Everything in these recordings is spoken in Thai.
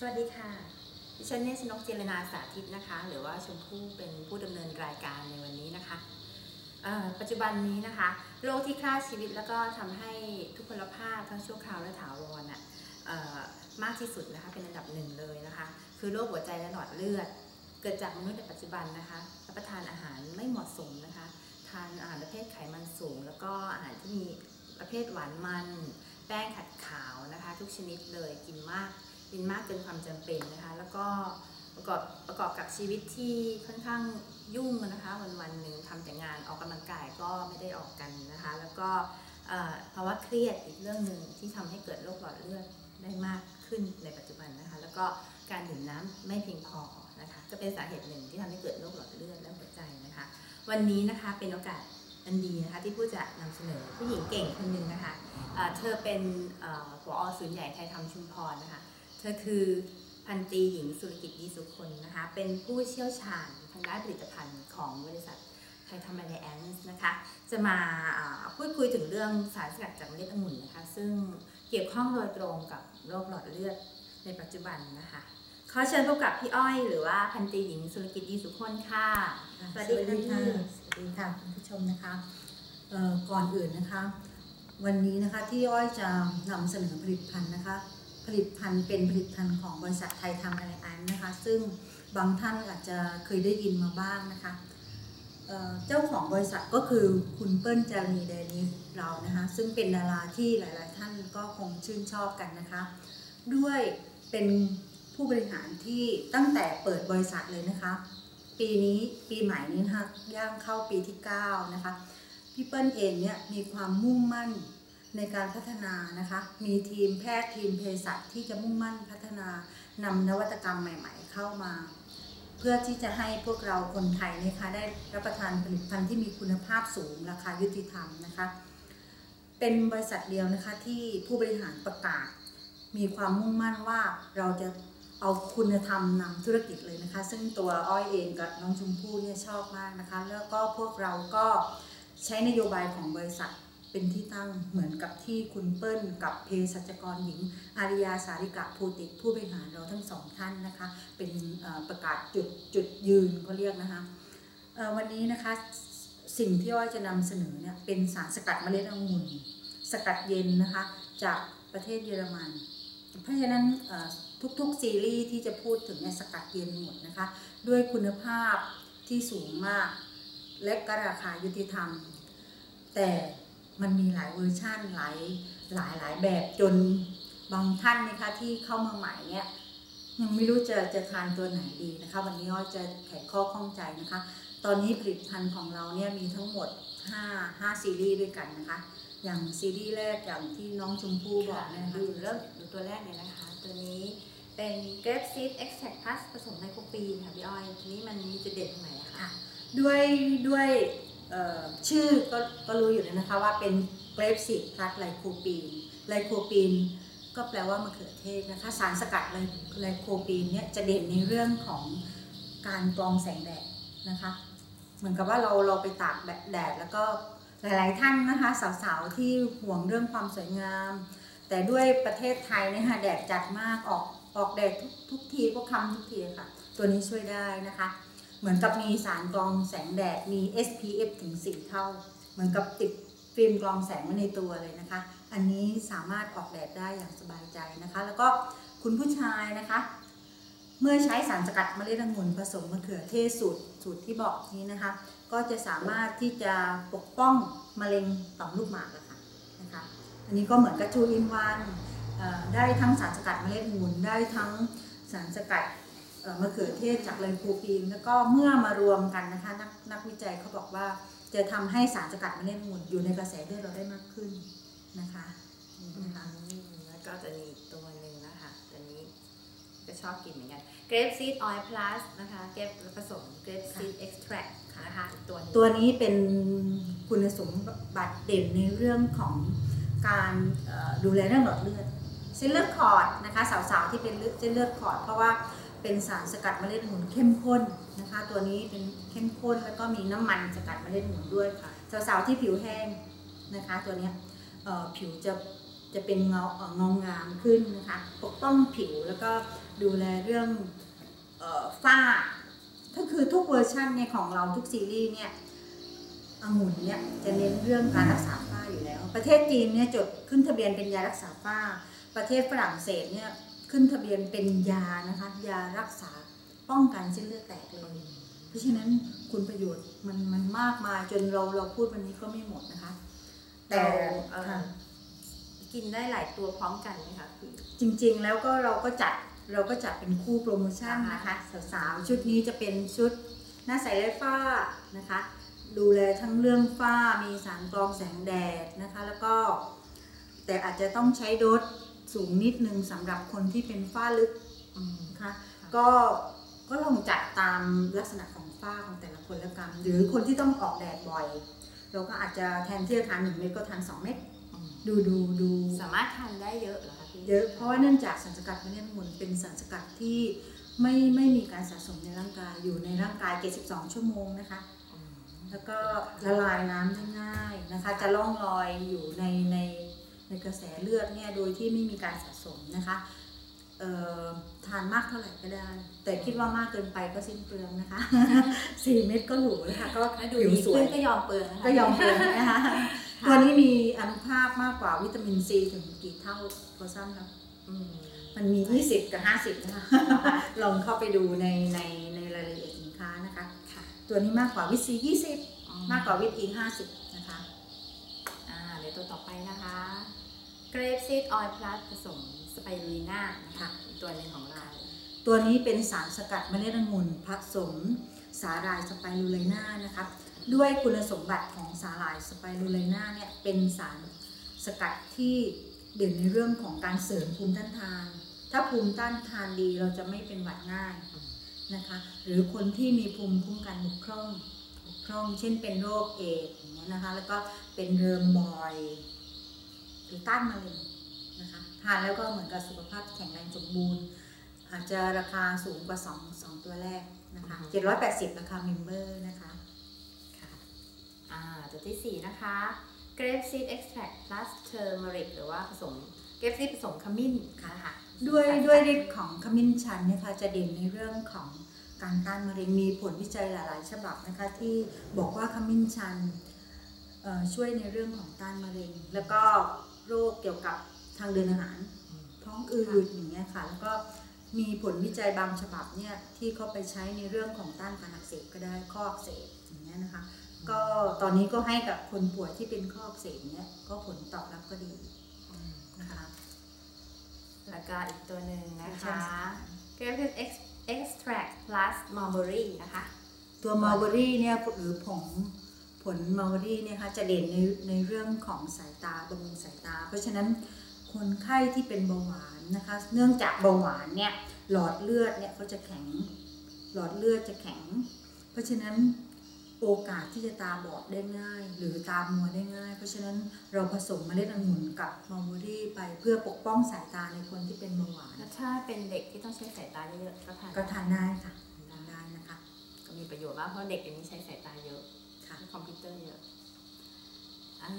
สวัสดีค่ะ ดิฉันเนชนกเจรนาสาธิตนะคะ หรือว่าชมพู่เป็นผู้ดำเนินรายการในวันนี้นะคะ ปัจจุบันนี้นะคะโรคที่ฆ่าชีวิตแล้วก็ทำให้ทุกพลภาพทั้งชั่วคราวและถาวรน่ะเอ่อมากที่สุดนะคะเป็นอันดับหนึ่งเลยนะคะ คือโรคหัวใจและหลอดเลือด เกิดจากมนุษย์ในปัจจุบันนะคะรับประทานอาหารไม่เหมาะสมนะคะ ทานอาหารประเภทไขมันสูง แล้วก็อาหารที่มีประเภทหวานมัน แป้งขัดขาวนะคะ ทุกชนิดเลยกินมาก กินมากเกินความจำเป็นนะคะ แล้วก็ประกอบประกอบกับชีวิตที่ค่อนข้างยุ่งนะคะ วันวันหนึ่งทำแต่งานออกกำลังกายก็ไม่ได้ออกกันนะคะ แล้วก็ภาวะเครียดอีกเรื่องหนึ่งที่ทำให้เกิดโรคหลอดเลือดได้มากขึ้นในปัจจุบันนะคะ แล้วก็การดื่มน้ำไม่เพียงพอนะคะก็เป็นสาเหตุหนึ่งที่ทำให้เกิดโรคหลอดเลือดและหัวใจนะคะ วันนี้นะคะเป็นโอกาสอันดีนะคะที่ผู้จะนำเสนอผู้หญิงเก่งคนหนึ่งนะคะเอ่อเธอเป็นเอ่อผอศูนย์ใหญ่ไทยทำชุมพรนะคะ เธอคือพันตีหญิงสุรกิจดีสุคนนะคะ เป็นผู้เชี่ยวชาญทางด้านผลิตภัณฑ์ของบริษัทไทยทำมาในแอนส์นะคะ จะมาพูดคุยถึงเรื่องสารสกัดจากเมล็ดองุ่นนะคะ ซึ่งเกี่ยวข้องโดยตรงกับโรคหลอดเลือดในปัจจุบันนะคะขอเชิญพบกับพี่อ้อยหรือว่าพันตีหญิงสุรกิจดีสุคนค่ะ สวัสดีค่ะสวัสดีค่ะคุณผู้ชมนะคะก่อนอื่นนะคะ วันนี้นะคะที่อ้อยจะนำเสนอผลิตภัณฑ์นะคะ ผลิตภัณฑ์เป็นผลิตภัณฑ์ของบริษัทไทยทำอะไรอันนะคะ ซึ่งบางท่านอาจจะเคยได้ยินมาบ้างนะคะเเจ้าของบริษัทก็คือคุณเปิ้ลจารีเดนิสเรานะคะ ซึ่งเป็นดาราที่หลาย ๆ ท่านก็คงชื่นชอบกันนะคะ ด้วยเป็นผู้บริหารที่ตั้งแต่เปิดบริษัทเลยนะคะ ปีนี้ปีใหม่นี้นะคะย่างเข้าปีที่ 9 นะคะพี่เปิ้ลเองเนี่ยมีความมุ่งมั่น ในการพัฒนานะคะ มีทีมแพทย์ทีมเภสัชที่จะมุ่งมั่นพัฒนานำนวัตกรรมใหม่ ๆ เข้ามา เพื่อที่จะให้พวกเราคนไทยนะคะได้รับประทานผลิตภัณฑ์ที่มีคุณภาพสูงราคายุติธรรมนะคะ เป็นบริษัทเดียวนะคะที่ผู้บริหารประกาศ มีความมุ่งมั่นว่าเราจะเอาคุณธรรมนำธุรกิจเลยนะคะ ซึ่งตัวอ้อยเองกับน้องชมพู่เนี่ยชอบมากนะคะ แล้วก็พวกเราก็ใช้นโยบายของบริษัท เป็นที่ตั้งเหมือนกับที่คุณเปิ้ลกับเภสัชกรหญิง อาริยาสาริกะภูติผู้บริหารเราทั้งสองท่านนะคะ เป็นประกาศจุดจุดยืนก็เรียกนะคะวันนี้นะคะสิ่งที่อ้อยจะนำเสนอเนี่ยเป็นสารสกัดเมล็ดองุ่นสกัดเย็นนะคะจากประเทศเยอรมัน เพราะฉะนั้นทุกๆซีรีส์ที่จะพูดถึงในยสกัดเย็นหมดนะคะ ด้วยคุณภาพที่สูงมาก และก็ราคายุติธรรม แต่ มันมีหลายเวอร์ชั่นหลายหลายหลายแบบจนบางท่านนะคะที่เข้ามาใหม่เนี่ยยังไม่รู้จะจะทานตัวไหนดีนะคะ วันนี้อ้อยจะไขข้อข้องใจนะคะ ตอนนี้ผลิตภัณฑ์ของเราเนี่ยมีทั้งหมด 5 5 ซีรีส์ด้วยกันนะคะ อย่างซีรีส์แรกอย่างที่น้องชมพู่บอกเนยนะคะดูเริ่มดูตัวแรกเลยนะคะ ตัวนี้เป็น grape seed extract plus ผสมไนโคปีนค่ะพี่อ้อยทีนี้มันมีจุดเด่นตรงไหนอะคะค่ะด้วยด้วยเอ่อ ชื่อก็ก็รู้อยู่แล้วนะคะว่าเป็นเกรปซีดพลัสไลโคปีนไลโคปีนก็แปลว่ามะเขือเทศนะคะสารสกัดไลโคปีนเนี่ยจะเด่นในเรื่องของการกรองแสงแดดนะคะเหมือนกับว่าเราเราไปตากแบบแดดแล้วก็หลาย ๆ ท่านนะคะสาว ๆ ที่ห่วงเรื่องความสวยงาม แต่ด้วยประเทศไทยเนี่ยค่ะแดดจัดมากออกออกแดดทุกทุกทีก็คำทุกทีค่ะ ตัวนี้ช่วยได้นะคะ เหมือนกับมีสารกรองแสงแดดมี SPF ถึง 4 เท่า เหมือนกับติดฟิล์มกรองแสงไว้ในตัวเลยนะคะ อันนี้สามารถออกแดดได้อย่างสบายใจนะคะ แล้วก็คุณผู้ชายนะคะ เมื่อใช้สารสกัดเมล็ดองุ่นผสมมะเขือเทศสูตรสูตรที่บอกนี้นะคะ ก็จะสามารถที่จะปกป้องมะเร็งต่อมลูกหมากะค่ะนะคะ อันนี้ก็เหมือนกับทูอินวันได้ทั้งสารสกัดเมล็ดองุ่นได้ทั้งสารสกัด มะเขือเทศจากไลโคปีนแล้วก็เมื่อมารวมกันนะคะนักนักวิจัยเขาบอกว่าจะทำให้สารสกัดเมล็ดองุ่นอยู่ในกระแสเลือดเราได้มากขึ้นนะคะนี่นะคะอืมแล้วก็จะมีอีกตัวหนึ่งนะคะตัวนี้ก็ชอบกินเหมือนกัน grape seed oil plus นะคะเก็บผสม grape seed extract นะคะอีกตัวหนึงตัวนี้เป็นคุณสมบัติเด่นในเรื่องของการเอ่อดูแลเรื่องหลอดเลือดเส้นเลือดขอดนะคะสาวๆที่เป็นเลือดเส้นเลือดขอด เพราะว่า เป็นสารสกัดเมล็ดองุ่นเข้มข้นนะคะ ตัวนี้เป็นเข้มข้นแล้วก็มีน้ำมันสกัดเมล็ดองุ่นด้วยค่ะสาวๆที่ผิวแห้งนะคะ ตัวนี้ผิวจะจะเป็นเงาเงางามขึ้นนะคะ ปกป้องผิวแล้วก็ดูแลเรื่องออฝ้า ก็คือทุกเวอร์ชันเนี่ยของเราทุกซีรีส์เนี่ยองุ่นเนี่ยจะเน้นเรื่องการรักษาฝ้าอยู่แล้ว ประเทศจีนเนี่ยจดขึ้นทะเบียนเป็นยารักษาฝ้า ประเทศฝรั่งเศสเนี่ย ขึ้นทะเบียนเป็นยานะคะยารักษาป้องกันเส้นเลือดแตกเลย เพราะฉะนั้นคุณประโยชน์มันมันมากมายจนเราเราพูดวันนี้ก็ไม่หมดนะคะ แต่เอ่อค่ะกินได้หลายตัวพร้อมกันไหมคะพี่จริงๆแล้วก็เราก็จัดเราก็จัดเป็นคู่โปรโมชั่นนะคะสาวๆชุดนี้จะเป็นชุดหน้าใสไร้ฝ้านะคะ ดูแลทั้งเรื่องฝ้ามีสารกรองแสงแดดนะคะ แล้วก็ แต่อาจจะต้องใช้โดส สูงนิดนึงสำหรับคนที่เป็นฝ้าลึกอืมนะคะก็ก็ลองจัดตามลักษณะของฝ้าของแต่ละคนแล้วกันหรือคนที่ต้องออกแดดบ่อย เราก็อาจจะแทนที่จะทานหนึ่งเม็ดก็ทานสองเม็ดอืมดูดูดูสามารถทานได้เยอะเหรอคะพี่เยอะเพราะว่าเนื่องจากสารสกัดมะเร็งมุนเป็นสารสกัดที่ไม่ไม่มีการสะสมในร่างกายอยู่ในร่างกาย 72 ชั่วโมงนะคะอืมแล้วก็ละลายน้ำได้ง่ายนะคะ จะล่องลอยอยู่ในใน ในกระแสเลือดเนี่ยโดยที่ไม่มีการสะสมนะคะเอ่อทานมากเท่าไหร่ก็ได้ แต่คิดว่ามากเกินไปก็สิ้นเปลืองนะคะสี่เม็ดก็หรูแล้วค่ะก็ถ้าดูผิวดีสวขึ้ยนก็ยอมเปลืองนะคะก็ยอมเปลืองนะคะตัวนี้มีอนุภาคมากกว่าวิตามินซีถึงกี่เท่าพอทราบครับอืมมันมี 20 กับ 50 นะคะ ลองเข้าไปดูในในในรายละเอียดสินค้านะคะค่ะตัวนี้มากกว่าวิตซีอื20 มากกว่าวิตอี 50 นะคะอ่า เดี๋ยวตัวต่อไปนะคะ Grape Seed Oil Plus ผสมสไปรูลิน่านะคะอีกตัวหนึ่งของเรา ตัวนี้เป็นสารสกัดเมล็ดองุ่นผสมสาหร่ายสไปรูไลนานะคะด้วยคุณสมบัติของสาหร่ายสไปรูไลนาเนี่ยเป็นสารสกัดที่เด่นในเรื่องของการเสริมภูมิต้านทาน ถ้าภูมิต้านทานดีเราจะไม่เป็นหวัดง่ายนะคะ หรือคนที่มีภูมิคุ้มกันบกพร่อง พร่อง เช่นเป็นโรคเอดส์อย่างเงี้ยนะคะ แล้วก็เป็นเริมบอยหรือต้านมะเร็งนะคะทานแล้วก็เหมือนกับสุขภาพแข็งแรงสมบูรณ์ อาจจะราคาสูงกว่า2 2ตัวแรกนะคะอือฮึ780 ราคาเมมเบอร์นะคะค่ะอ่าตัวที่สี่นะคะ Grape Seed Extract Plus Turmeric หรือว่าผสม Grape Seed ผสมขมิ้นนะคะด้วยด้วยฤทธิ์ของขมิ้นชันเนะคะจะเด่นในเรื่องของ การต้านมะเร็งมีผลวิจัยหลาย ๆ ฉบับนะคะที่บอกว่าขมิ้นชันเอ่อช่วยในเรื่องของต้านมะเร็ง แล้วก็โรคเกี่ยวกับทางเดินอาหาร ท้องอืดอย่างเงี้ยค่ะแล้วก็มีผลวิจัยบางฉบับเนี่ยที่เขาไปใช้ในเรื่องของต้านการอักเสบก็ได้ข้ออักเสบอย่างเงี้ยนะคะก็ตอนนี้ก็ให้กับคนป่วยที่เป็นข้ออักเสบเนี่ยก็ผลตอบรับก็ดีนะคะแล้วก็อีกตัวหนึ่งนะใช่คะค่ะ Grape Seed Ex- Extract Plus Mulberry นะคะ ตัวมัลเบอรี่เนี่ยหรือผงผลมัลเบอรี่เนี่ยค่ะจะเด่นในในเรื่องของสายตาบำรุงสายตา เพราะฉะนั้นคนไข้ที่เป็นเบาหวานนะคะ เนื่องจากเบาหวานเนี่ยหลอดเลือดเนี่ยเขาจะแข็งหลอดเลือดจะแข็ง เพราะฉะนั้นโอกาสที่จะตาบอดได้ง่าย หรือตามัวได้ง่าย เพราะฉะนั้นเราผสมเมล็ดองุ่นกับมัลเบอรี่ไปเพื่อปกป้องสายตาในคนที่เป็นเบาหวาน เป็นเด็กที่ต้องใช้สายตาเยอะๆก็ทานก็ทานได้ค่ะทานได้นะคะ ก็มีประโยชน์มากเพราะเด็กเดี๋ยวนี้ใช้สายตาเยอะค่ะคอมพิวเตอร์เยอะอ่า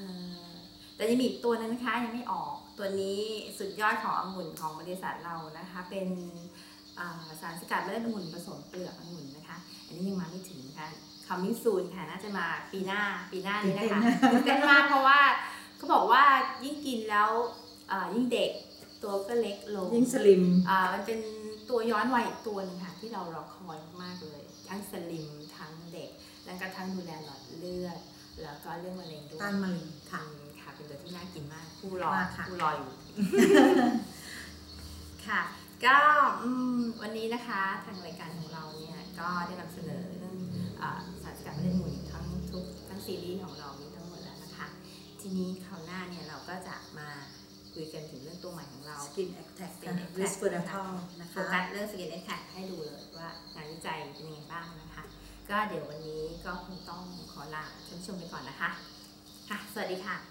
แต่ยังมีอีกตัวนึงนะคะยังไม่ออกตัวนี้สุดยอดขององุ่นของบริษัทเรานะคะ เป็นอ่าสารสกัดเมล็ดองุ่นผสมเปลือกองุ่นนะคะ อันนี้ยังมาไม่ถึงค่ะคามิซูนค่ะน่าจะมาปีหน้าปีหน้านี้นะคะตื่นเต้นมากเพราะว่าเขาบอกว่ายิ่งกินแล้วอ่ายิ่งเด็ก ตัวก็เล็กลงยิ่งสลิมอ่ามันเป็นตัวย้อนวัยอีกตัวหนึงค่ะที่เรารอคอยมากๆเลย ทั้งสลิมทั้งเด็ก แล้วก็ทั้งดูแลหลอดเลือด แล้วก็เรื่องมะเร็งด้วยต้านมะเร็งค่ะอืมค่ะเป็นตัวที่น่ากินมากผู้รอมากค่ะผู้รออยู่ค่ะก็อืมวันนี้นะคะทางรายการของเราเนี่ยก็ได้นำเสนอเรื่องอาสารสกัดมะเร็งหมุนทั้งทุกทั้งซีรีส์ของเรานี้ทั้งหมดแล้วนะคะ ทีนี้คราวหน้าเนี่ยเราก็จะมา คุยกันถึงเรื่องตัวใหม่ของเราสกินแอคแท็ก Skin Attack ริสเฟอร์ทอลนะโฟคะกัสเรื่องสกินเอ็กแให้ดูเลยว่างานวิจัยเป็นยังไงบ้างนะคะ ก็เดี๋ยววันนี้ก็คงต้องขอลาท่านผู้ชมไปก่อนนะคะ ค่ะ สวัสดีค่ะ